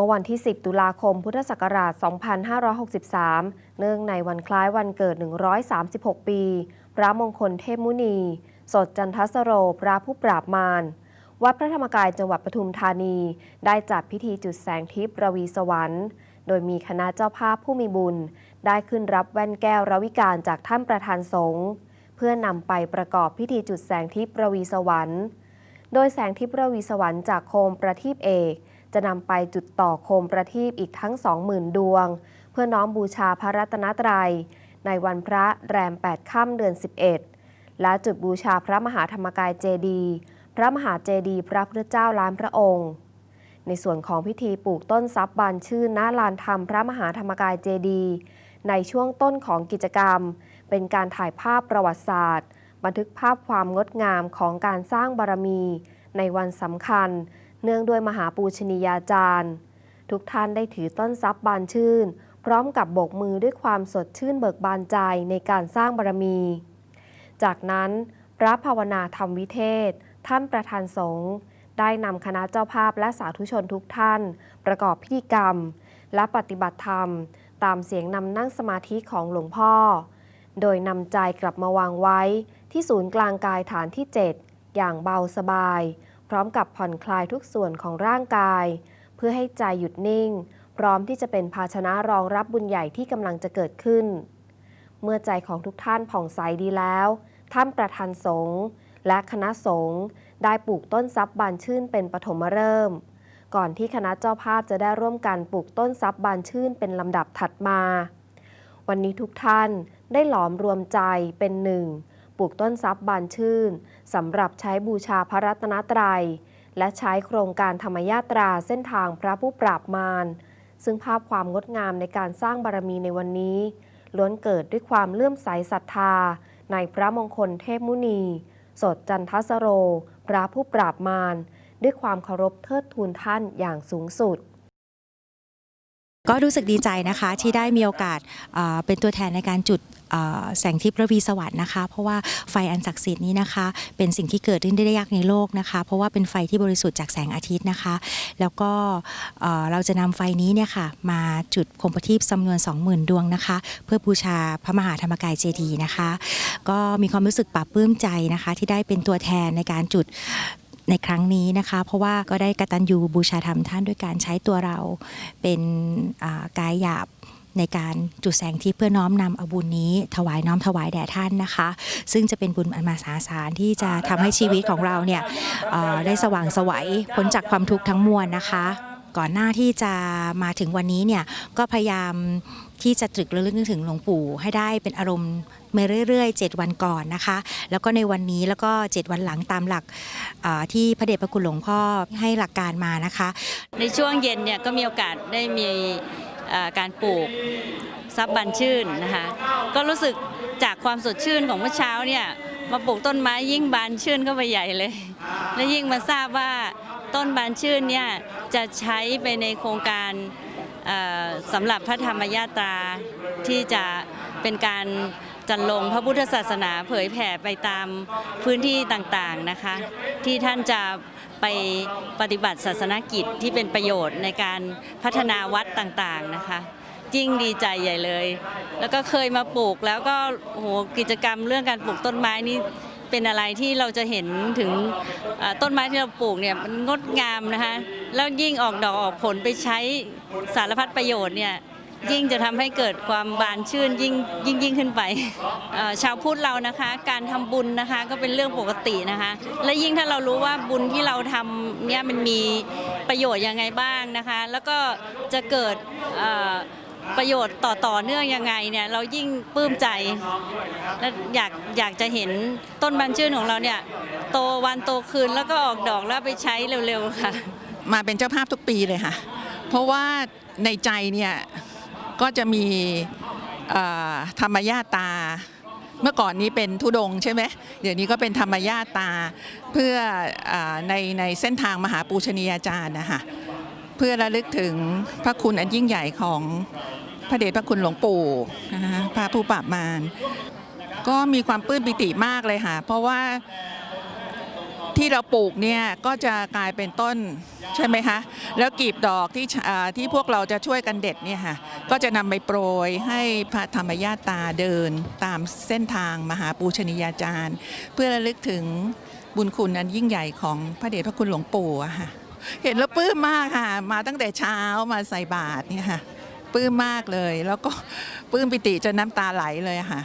มื่อวันที่ 10 ตุลาคม พุทธศักราช 2563 เนื่องในวันคล้ายวันเกิด 136 ปี พระมงคลเทพมุนี สดจันทสโร พระผู้ปราบมาร วัดพระธรรมกายจังหวัดปทุมธานี ได้จัดพิธีจุดแสงทิพย์ระวีสวรรค์ โดยมีคณะเจ้าภาพผู้มีบุญ ได้ขึ้นรับแว่นแก้วระวิการจากท่านประธานสงฆ์เพื่อนำไปประกอบพิธีจุดแสงทิพย์ระวีสวรรค์ โดยแสงทิพย์ระวีสวรรค์จากโคมประทีปเอก จะนำไปจุดต่อโคมประทีปอีกทั้ง 20,000 ดวง เพื่อน้อมบูชาพระรัตนตรัย ในวันพระแรม 8 ค่ำเดือน 11 และจุดบูชาพระมหาธรรมกายเจดี พระมหาเจดี พระพุทธเจ้าล้านพระองค์ ในส่วนของพิธีปลูกต้นทรัพย์บานชื่นณลานธรรมพระมหาธรรมกายเจดี ในช่วงต้นของกิจกรรม เป็นการถ่ายภาพประวัติศาสตร์ บันทึกภาพความงดงามของการสร้างบารมี ในวันสำคัญ เนื่องด้วยมหาปูชนียาจารย์ ทุกท่านได้ถือต้นทรัพย์บานชื่น พร้อมกับโบกมือด้วยความสดชื่นเบิกบานใจในการสร้างบารมี จากนั้นพระภาวนาธรรมวิเทศ ท่านประธานสงฆ์ได้นำคณะเจ้าภาพและสาธุชนทุกท่าน ประกอบพิธีกรรม และปฏิบัติธรรม ตามเสียงนำนั่งสมาธิของหลวงพ่อ โดยนำใจกลับมาวางไว้ที่ศูนย์กลางกายฐานที่ 7 อย่างเบาสบาย พร้อมกับผ่อนคลายทุกส่วนของร่างกาย เพื่อให้ใจหยุดนิ่ง พร้อมที่จะเป็นภาชนะรองรับบุญใหญ่ที่กำลังจะเกิดขึ้น เมื่อใจของทุกท่านผ่องใสดีแล้ว ท่านประธานสงฆ์และคณะสงฆ์ได้ปลูกต้นทรัพย์บานชื่นเป็นปฐมฤกษ์ก่อนที่คณะเจ้าภาพจะได้ร่วมกันปลูกต้นทรัพย์บานชื่นเป็นลำดับถัดมา วันนี้ทุกท่านได้หลอมรวมใจเป็นหนึ่ง ปลูกต้นทรัพย์บานชื่นสำหรับใช้บูชาพระรัตนตรัย และใช้โครงการธรรมยาตราเส้นทางพระผู้ปราบมารซึ่งภาพความงดงามในการสร้างบารมีในวันนี้ ล้วนเกิดด้วยความเลื่อมใสศรัทธา ในพระมงคลเทพมุนี สดจันทสโร พระผู้ปราบมารด้วยความเคารพเทิดทูนท่านอย่างสูงสุด ก็รู้สึกดีใจนะคะที่ได้มีโอกาสเป็นตัวแทนในการจุดแสงทิพย์ระวีสวัสดิ์นะคะ เพราะว่าไฟอันศักดิ์สิทธิ์นี้นะคะ เป็นสิ่งที่เกิดขึ้นได้ยากในโลกนะคะ เพราะว่าเป็นไฟที่บริสุทธิ์จากแสงอาทิตย์นะคะ แล้วก็เราจะนำไฟนี้เนี่ยค่ะมาจุดคมประทีปจำนวน 20,000 ดวงนะคะ เพื่อบูชาพระมหาธรรมกายเจดีย์นะคะ ก็มีความรู้สึกปลาบปลื้มใจนะคะ ที่ได้เป็นตัวแทนในการจุด ในครั้งนี้นะคะ เพราะว่าก็ได้กตัญญูบูชาธรรมท่านด้วยการใช้ตัวเราเป็นอ่ากายหยาบในการจุดแสงทิพย์เพื่อน้อมนำเอาบุญนี้ ถวายน้อมถวายแด่ท่านนะคะ ซึ่งจะเป็นบุญอันมหาศาลที่จะทำให้ชีวิตของเราเนี่ยเอ่อได้สว่างไสวัยพ้นจากความทุกข์ทั้งมวลนะคะ ก่อนหน้าที่จะมาถึงวันนี้เนี่ยก็พยายาม ที่จะตรึกระลึกนึกถึงหลวงปู่ให้ได้เป็นอารมณ์มาเรื่อยๆ 7 วันก่อนนะคะ แล้วก็ในวันนี้แล้วก็ 7 วันหลังตามหลักที่พระเดชพระคุณหลวงพ่อให้หลักการมานะคะ ในช่วงเย็นเนี่ยก็มีโอกาสได้มีการปลูกซับบันชื่นนะคะก็รู้สึกจากความสดชื่นของเมื่อเช้าเนี่ยมาปลูกต้นไม้ยิ่งบานชื่นเข้าไปใหญ่เลย และยิ่งมาทราบว่าต้นบานชื่นเนี่ยจะใช้ไปในโครงการ สำหรับพระธรรมยาตราที่จะเป็นการจันลงพระพุทธศาสนาเผยแผ่ไปตามพื้นที่ต่างๆนะคะ ที่ท่านจะไปปฏิบัติศาสนกิจที่เป็นประโยชน์ในการพัฒนาวัดต่างๆนะคะยิ่งดีใจใหญ่เลย แล้วก็เคยมาปลูกแล้วก็โหกิจกรรมเรื่องการปลูกต้นไม้นี่เป็นอะไรที่เราจะเห็นถึงต้นไม้ที่เราปลูกเนี่ยมันงดงามนะคะ แล้วยิ่งออกดอกออกผลไปใช้สารพัดประโยชน์เนี่ยยิ่งจะทำให้เกิดความบานชื่นยิ่งยิ่งยิ่งขึ้นไปชาวพุทธเรานะคะ การทำบุญนะคะก็เป็นเรื่องปกตินะคะ และยิ่งถ้าเรารู้ว่าบุญที่เราทำเนี่ยมันมีประโยชน์ยังไงบ้างนะคะ แล้วก็จะเกิดประโยชน์ต่อต่อเนื่องยังไงเนี่ยเรายิ่งปลื้มใจและอยากอยากจะเห็นต้นบานชื่นของเราเนี่ยโตวันโตคืนแล้วก็ออกดอกแล้วไปใช้เร็วๆค่ะ มาเป็นเจ้าภาพทุกปีเลยค่ะ เพราะว่าในใจเนี่ยก็จะมีธรรมญาตา เมื่อก่อนนี้เป็นทุดงใช่ไหมเดี๋ยวนี้ก็เป็นธรรมญาตาเพื่ออในในเส้นทางมหาปูชนียาจารย์นะคะเพื่อระลึกถึงพระคุณอันยิ่งใหญ่ของพระเดชพระคุณหลวงปู่พระผู้ปราบมารก็มีความปลื้มปิติมากเลยค่ะ เพราะว่า ที่เราปลูกเนี่ยก็จะกลายเป็นต้นใช่ไหมคะแล้วกีบดอกที่ที่พวกเราจะช่วยกันเด็ดเนี่ยค่ะก็จะนำไปโปรยให้พระธรรมญาตาเดินตามเส้นทางมหาปูชนียาจารย์ เพื่อระลึกถึงบุญคุณอันยิ่งใหญ่ของพระเดชพระคุณหลวงปู่ค่ะเห็นแล้วปลื้มมากค่ะ มาตั้งแต่เช้ามาใส่บาตรเนี่ยค่ะปลื้มมากเลย แล้วก็ปลื้มปิติจนน้ำตาไหลเลยค่ะ